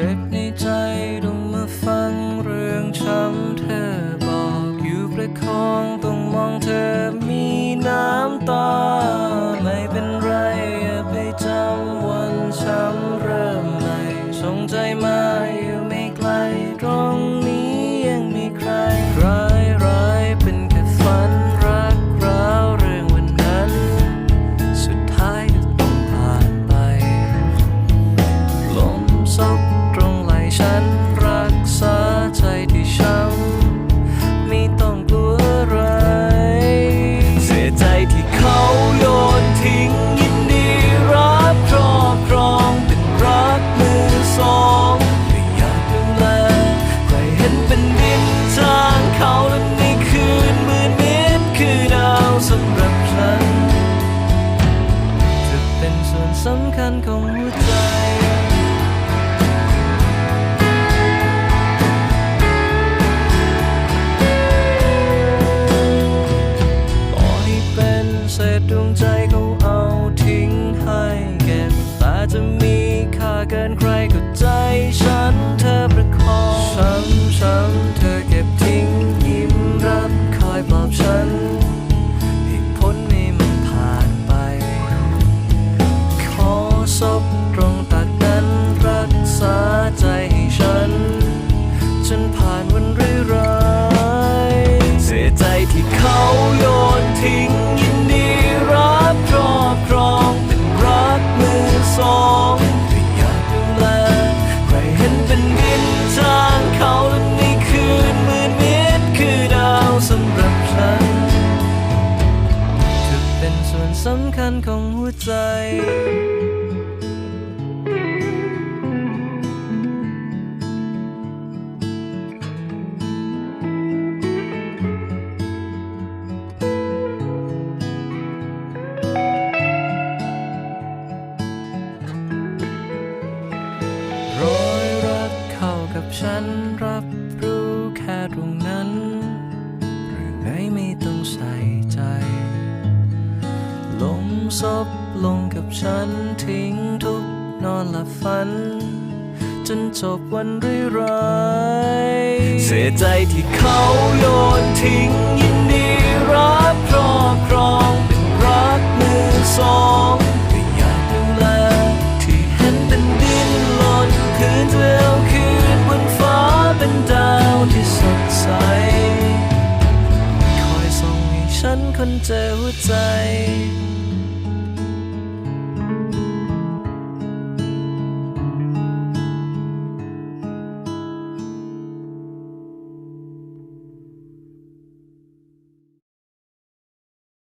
เจ็บในใจต้องมาฟังเรื่องช้ำเธอบอกอยู่ประคองต้องมองเธอมีน้ำตา ไม่เป็นไรอย่าไปจำวันช้ำเริ่มใหม่ส่งใจมาอยู่ไม่ไกลตรงำ วนสำคัญของหัวใจรอยรักเข้ากับฉันร ซบลงกับฉันทิ้งทุกนอนหลับฝัน จนจบวันร้ายเสียใจที่เขาโยนทิ้งยินดีรับครอบครองเป็นรักมือสองก็อยากดูแลที่เห็นเป็นดินหล่นคืนเธอเอาคืนบนฟ้าเป็นดาวที่สดใสคอยส่งให้ฉันคนเจอหัวใจ